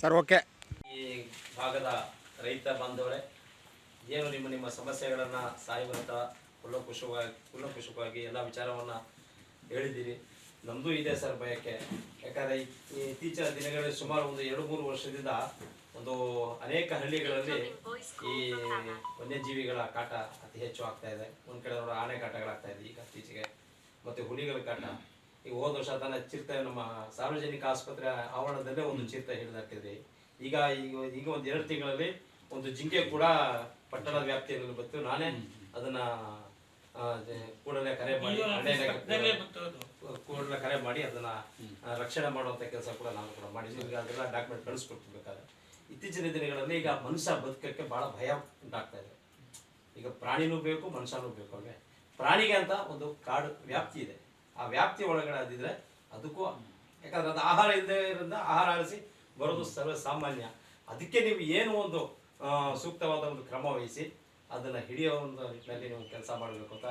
Sir, okay. ಈ ಭಾಗದ ರೈತ ಬಾಂಧವರೇ, ಏನು ನಿಮ್ಮ ನಿಮ್ಮ ಸಮಸ್ಯೆಗಳನ್ನ ಸಾಯುವಂಥ ಕುಲಕುಶವಾಗಿ ಕುಲಕುಶವಾಗಿ ಎಲ್ಲ ವಿಚಾರವನ್ನ ಹೇಳಿದ್ದೀರಿ. ನಮ್ಮದು ಇದೆ ಸರ್ ಬಯಕೆ. ಯಾಕಂದರೆ ಇತ್ತೀಚಿನ ದಿನಗಳಲ್ಲಿ ಸುಮಾರು ಒಂದು ಎರಡು ಮೂರು ವರ್ಷದಿಂದ ಒಂದು ಅನೇಕ ಹಳ್ಳಿಗಳಲ್ಲಿ ಈ ವನ್ಯಜೀವಿಗಳ ಕಾಟ ಅತಿ ಹೆಚ್ಚು ಆಗ್ತಾ ಇದೆ. ಒಂದು ಕಡೆ ನೋಡೋ ಆನೆ ಕಾಟಗಳಾಗ್ತಾ ಇದೆ ಈಗ ಇತ್ತೀಚೆಗೆ. ಮತ್ತು ಹುಲಿಗಳ ಕಾಟ. ಈಗ ಹೋದ ವರ್ಷ ತನ್ನ ಚಿರತೆ ನಮ್ಮ ಸಾರ್ವಜನಿಕ ಆಸ್ಪತ್ರೆ ಆವರಣದಲ್ಲೇ ಒಂದು ಚಿರತೆ ಹಿಡಿದಾಕಿದ್ರಿ ಈಗ ಈಗ ಈಗ ಒಂದು ಎರಡು ತಿಂಗಳಲ್ಲಿ ಒಂದು ಜಿಂಕೆ ಕೂಡ ಪಟ್ಟಣದ ವ್ಯಾಪ್ತಿಯಲ್ಲಿ ಬಂತು. ನಾನೇ ಅದನ್ನ ಕೂಡಲೇ ಕರೆ ಮಾಡಿ ಕೂಡಲೇ ಕರೆ ಮಾಡಿ ಅದನ್ನ ರಕ್ಷಣೆ ಮಾಡುವಂತ ಕೆಲಸ ಕೂಡ ನಾನು ಕೂಡ ಮಾಡಿದ್ದೀನಿ ಈಗ ಅದೆಲ್ಲ ಡಾಕ್ಯುಮೆಂಟ್ ಕಳಿಸ್ಕೊಡ್ತಿರ್ಬೇಕಾದ್ರೆ ಇತ್ತೀಚಿನ ದಿನಗಳಲ್ಲಿ ಈಗ ಮನುಷ್ಯ ಬದುಕಕ್ಕೆ ಬಹಳ ಭಯ ಉಂಟಾಗ್ತಾ ಇದೆ. ಈಗ ಪ್ರಾಣಿನೂ ಬೇಕು ಮನುಷ್ಯನೂ ಬೇಕು ಅಲ್ವೇ? ಪ್ರಾಣಿಗೆ ಅಂತ ಒಂದು ಕಾಡು ವ್ಯಾಪ್ತಿ ಇದೆ. ಆ ವ್ಯಾಪ್ತಿ ಒಳಗಡೆ ಅದಿದ್ರೆ ಅದಕ್ಕೂ, ಯಾಕಂದ್ರೆ ಅದು ಆಹಾರ ಇಲ್ಲದೆ ಇರೋದ್ರಿಂದ ಆಹಾರ ಅಳಿಸಿ ಬರೋದು ಸರ್ವ ಸಾಮಾನ್ಯ. ಅದಕ್ಕೆ ನೀವು ಏನು ಒಂದು ಸೂಕ್ತವಾದ ಒಂದು ಕ್ರಮ ವಹಿಸಿ ಅದನ್ನ ಹಿಡಿಯೋ ಒಂದು ನಿಟ್ಟಿನಲ್ಲಿ ನೀವು ಕೆಲಸ ಮಾಡಬೇಕು ಅಂತ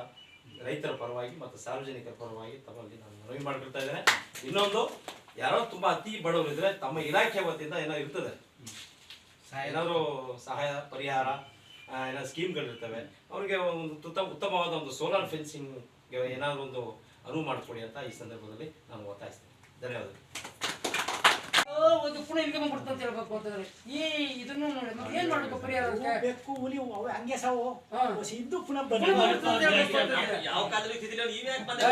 ರೈತರ ಪರವಾಗಿ ಮತ್ತು ಸಾರ್ವಜನಿಕರ ಪರವಾಗಿ ತಮ್ಮಲ್ಲಿ ನಾನು ಮನವಿ ಮಾಡ್ಕೊಳ್ತಾ ಇದ್ದೇನೆ. ಇನ್ನೊಂದು, ಯಾರೋ ತುಂಬಾ ಅತಿ ಬಡವರು ಇದ್ರೆ ತಮ್ಮ ಇಲಾಖೆ ವತಿಯಿಂದ ಏನೋ ಇರ್ತದೆ. ಏನಾದರೂ ಸಹಾಯ, ಪರಿಹಾರ ಏನೋ ಸ್ಕೀಮ್ಗಳಿರ್ತವೆ ಅವ್ರಿಗೆ ಒಂದು ಉತ್ತಮವಾದ ಒಂದು ಸೋಲಾರ್ ಫೆನ್ಸಿಂಗ್ ಏನಾದರೂ ಒಂದು ಅನುವು ಮಾಡಿಕೊಡಿ ಅಂತ ಈ ಸಂದರ್ಭದಲ್ಲಿ ನಾನು ಒತ್ತಾಯಿಸ್ತೇನೆ. ಧನ್ಯವಾದಗಳು. ಒಂದು ಪುನಃ ಇಲ್ಲಿಗೆ ಬಂದ್ಬಿಡ್ತು ಅಂತ ಹೇಳ್ಬೇಕು ಅಂತಂದ್ರೆ ಈ ಇದನ್ನು ನೋಡಿ ಮತ್ತೆ ಏನ್ ಮಾಡ್ಬೇಕು ಪರಿಹಾರ ಅದಕ್ಕೆ? ಬೆಕ್ಕು ಹುಲಿ ಅವು ಹಂಗೆ ಸಾವು. ಹಾ. ಹೊಸ ಇದ್ದು ಪುನಃ ಪುನಃ ಬಂದು ಅಂತ ಹೇಳ್ಬೇಕು ಅಂತಂದ್ರೆ. ಯಾವ ಕಾಲದಲ್ಲಿ ಇದ್ದಿದ್ದಿಲ್ಲ ನೀವ್ ಯಾಕೆ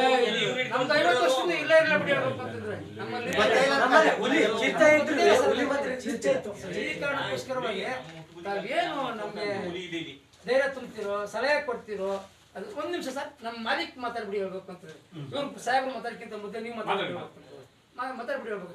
ಏ, ನಮ್ದು ಐವತ್ತು ವರ್ಷದಿಂದ ಇಲ್ಲೇ ಇರಲ್ಲ ಬಿಡಿ ಹೇಳ್ಬೇಕು ಅಂತಂದ್ರೆ ನಮ್ಮಲ್ಲಿ ನಮ್ಮಲ್ಲಿ ಹುಲಿ ಚಿರತೆ ಇತ್ತು, ಗೊತ್ತಿದೆ ಸರ್, ಹುಲಿ ಮಾತ್ರ ಚಿರತೆ ಇತ್ತು. ಈ ಕಾರಣಕ್ಕೋಸ್ಕರವಾಗಿ ತಾವೇನು ನಮ್ಗೆ ಧೈರ್ಯ ತುಂಬ್ತಿರೋ ಸಲಹೆ ಕೊಡ್ತಿರೋ ಅದು ಒಂದ್ ನಿಮಿಷ ಸರ್ ನಮ್ಮ ಮಾಲೀಕ್ ಮಾತಾಡ್ಬಿಡಿ ಹೇಳ್ಬೇಕು ಅಂತ ಇವ್ರು ಸಾಹೇಬ್ರು ಮಾತಾಡ್ಕಿಂತ ಮೊದಲು ನೀವು ಮಾತಾಡ್ಬಿಡಿ ಮಾತಾಡ್ಬಿಡಿ. ಹೇಳ್ಬೇಕು.